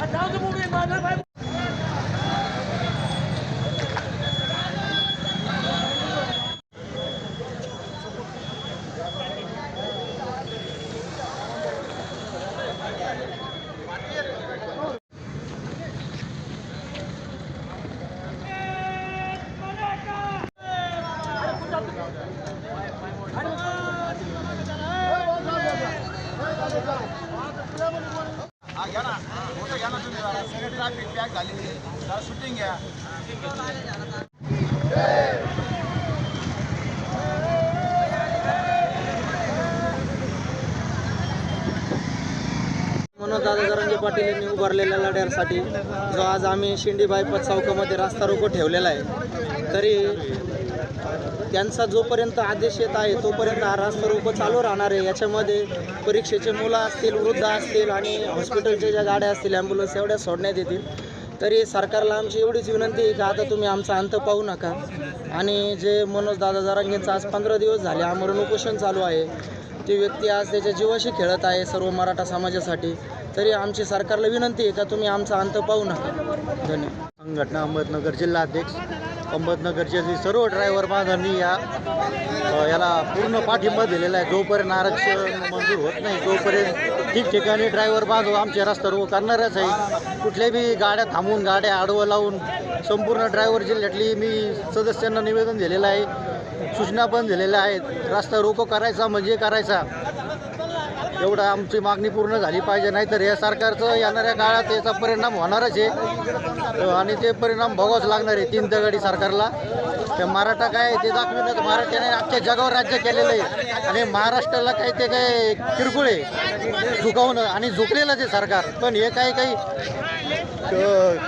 Até o último minuto, vai. Né? Pack feedback झालेली जरा shooting घ्या. मनोज दादा पाटील यांनी उभारलेल्या लढ्यासाठी जो आज आम्ही शिंडी बायपास चौकामध्ये रास्ता रोको ठेवलेला आहे तरी त्यांचा जोपर्यंत आदेश येत आहे तोपर्यंत हा रास्ता रोको चालू राहणार आहे. याच्यामध्ये परीक्षेचे मुलं असतील वृद्ध असतील आणि हॉस्पिटलच्या ज्या गाड्या असतील ॲम्ब्युलन्स एवढ्या सोडण्यात येतील. तरी सरकारला आमची एवढीच विनंती आहे की आता तुम्ही आमचा अंत पाहू नका. आणि जे मनोज दादा जरांगेंचं आज पंधरा दिवस झाले आमरण उपोषण चालू आहे. ती व्यक्ती आज त्याच्या जीवाशी खेळत आहे सर्व मराठा समाजासाठी. तरी आमची सरकारला विनंती आहे का तुम्ही आमचा अंत पाहू नका. धन्यवाद. संघटना अहमदनगर जिल्हाध्यक्ष अहमदनगरचे जे सर्व ड्रायव्हर बांधवांनी या याला पूर्ण पाठिंबा दिलेला आहे. जोपर्यंत आरक्षण मंजूर होत नाही तोपर्यंत ठिकठिकाणी ड्रायव्हर बांधव आमचे रस्ता रोको करणारच आहे. कुठल्याही बी गाड्या थांबून गाड्या आडवं लावून संपूर्ण ड्रायव्हर जिल्ह्यातली मी सदस्यांना निवेदन दिलेलं आहे सूचना पण दिलेल्या आहेत. रस्ता रोको करायचा म्हणजे करायचा. एवढं आमची मागणी पूर्ण झाली पाहिजे नाहीतर या सरकारचं येणाऱ्या काळात याचा परिणाम होणारच आहे. आणि ते परिणाम भोगावंच लागणार आहे तीन दगडी सरकारला. ते मराठा काय ते दाखविण्यात मराठ्याने अख्ख्या जगावर राज्य केलेलं आहे. आणि महाराष्ट्राला काही ते काय किरकोळ आहे. झुकावणं आणि झुकलेलंच आहे सरकार. पण हे काही काही जे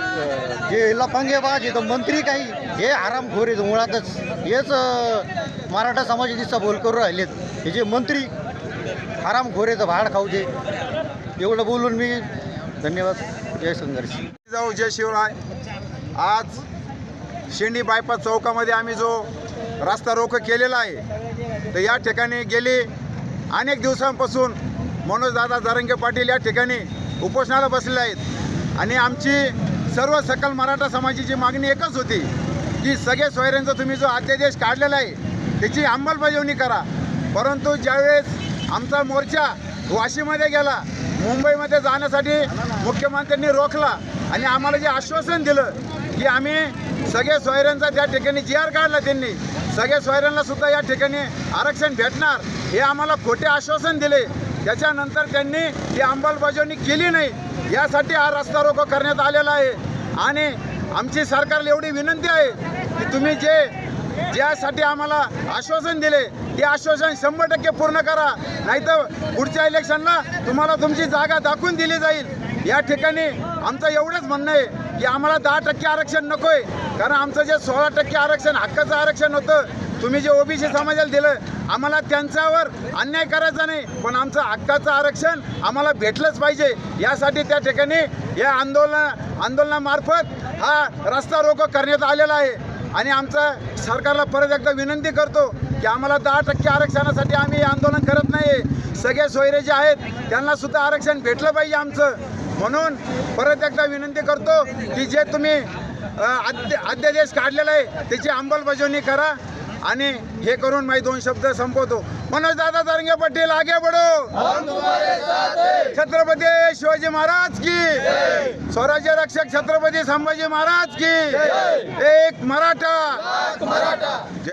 जे लफंगेबाज इथं मंत्री काही हे आरामखोर आहेत मुळातच. हेच मराठा समाजाची दिसाभोल करून राहिलेत. हे जे मंत्री आरामखोर आहेत भाड खाऊचे एवढं बोलून मी धन्यवाद. जय संघर्ष. जाऊ जय शिवराय. आज शेंडी बायपास चौकामध्ये आम्ही जो रस्ता रोख केलेला आहे तर या ठिकाणी गेली. अनेक दिवसांपासून मनोजदादा जारंगे पाटील या ठिकाणी उपोषणाला बसले आहेत. आणि आमची सर्व सकल मराठा समाजाची मागणी एकच होती की सगळे सोयऱ्यांचा तुम्ही जो अध्यादेश काढलेला आहे त्याची अंमलबजावणी करा. परंतु ज्यावेळेस आमचा मोर्चा वाशीमध्ये गेला. मुंबईमध्ये जाण्यासाठी मुख्यमंत्र्यांनी रोखला. आणि आम्हाला जे आश्वासन दिलं की आम्ही सगळ्या सोयऱ्यांचा त्या ठिकाणी जी आर काढला त्यांनी सगळ्या सोयऱ्यांना सुद्धा या ठिकाणी आरक्षण भेटणार हे आम्हाला खोटे आश्वासन दिले. त्याच्यानंतर त्यांनी ती अंमलबजावणी केली नाही. यासाठी हा रस्ता रोको करण्यात आलेला आहे. आणि आमची सरकारला एवढी विनंती आहे की तुम्ही जे ज्यासाठी आम्हाला आश्वासन दिले ते आश्वासन शंभर टक्के पूर्ण करा. नाहीतर पुढच्या इलेक्शनला तुम्हाला तुमची जागा दाखवून दिली जाईल. या ठिकाणी आमचं एवढंच म्हणणं आहे की आम्हाला दहा टक्के आरक्षण नको आहे कारण आमचं जे सोळा टक्के आरक्षण हक्काचं आरक्षण होतं तुम्ही जे ओबीसी समाजाला दिलं आम्हाला त्यांच्यावर अन्याय करायचा नाही. पण आमचं हक्काचं आरक्षण आम्हाला भेटलंच पाहिजे. यासाठी त्या ठिकाणी या आंदोलन आंदोलनामार्फत हा रस्ता रोको करण्यात आलेला आहे. आणि आमचं सरकारला परत एकदा विनंती करतो की आम्हाला दहा टक्के आरक्षणासाठी आम्ही आंदोलन करत नाही सगळे सोयरे जे आहेत त्यांना सुद्धा आरक्षण भेटलं पाहिजे आमचं. म्हणून परत एकदा विनंती करतो की जे तुम्ही अध्य अध्यादेश काढलेला आहे त्याची अंमलबजावणी करा आणि हे करून माझे दोन शब्द संपवतो. मनोज दादा तरंगे पटेल आगे बढो। छत्रपती शिवाजी महाराज की। स्वराज्य रक्षक छत्रपति संभाजी महाराज की। एक मराठा।